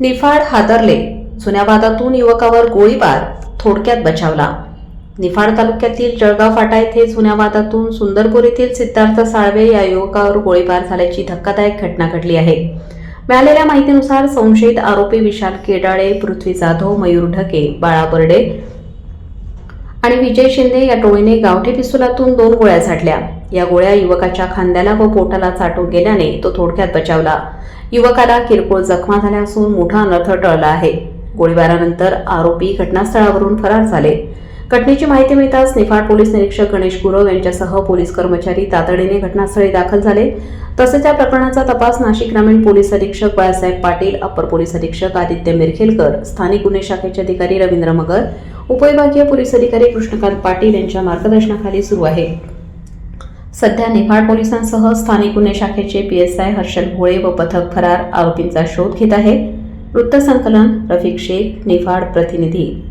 निफाड हादरले. जुन्या वादातून युवकावर गोळीबार थोडक्यात बचावला. निफाड तालुक्यातील जळगाव फाटा येथे जुन्या वादातून सुंदरपूर येथील सिद्धार्थ साळवे या युवकावर गोळीबार झाल्याची धक्कादायक घटना घडली आहे. मिळालेल्या माहितीनुसार संशयित आरोपी विशाल केडाळे पृथ्वी जाधव मयूर ढके बाळा बर्डे आणि विजय शिंदे या टोळीने गावठी पिस्तुलातून दोन गोळ्या झाडल्या. या गोळ्या युवकाच्या खांद्याला व पोटाला चाटून गेल्याने तो थोडक्यात बचावला. युवकाला किरकोळ जखमा झाल्या असून मोठा अनर्थ टळला आहे. गोळीबारानंतर आरोपी घटनास्थळावरून फरार झाले. घटनेची माहिती मिळताच निफाड पोलीस निरीक्षक गणेश गुरव यांच्यासह पोलीस कर्मचारी तातडीने घटनास्थळी दाखल झाले. तसेच या प्रकरणाचा तपास नाशिक ग्रामीण पोलीस अधीक्षक बाळासाहेब पाटील अप्पर पोलीस अधीक्षक आदित्य मिरखेलकर स्थानिक गुन्हे शाखेचे अधिकारी रवींद्र मगर उपविभागीय पोलीस अधिकारी कृष्णकांत पाटील यांच्या मार्गदर्शनाखाली सुरू आहे. सध्या निफाड पोलिसांसह स्थानिक गुन्हे शाखेचे P S I Harshal Bhole व पथक फरार आरोपींचा शोध घेत आहे. वृत्तसंकलन रफिक शेख निफाड प्रतिनिधी.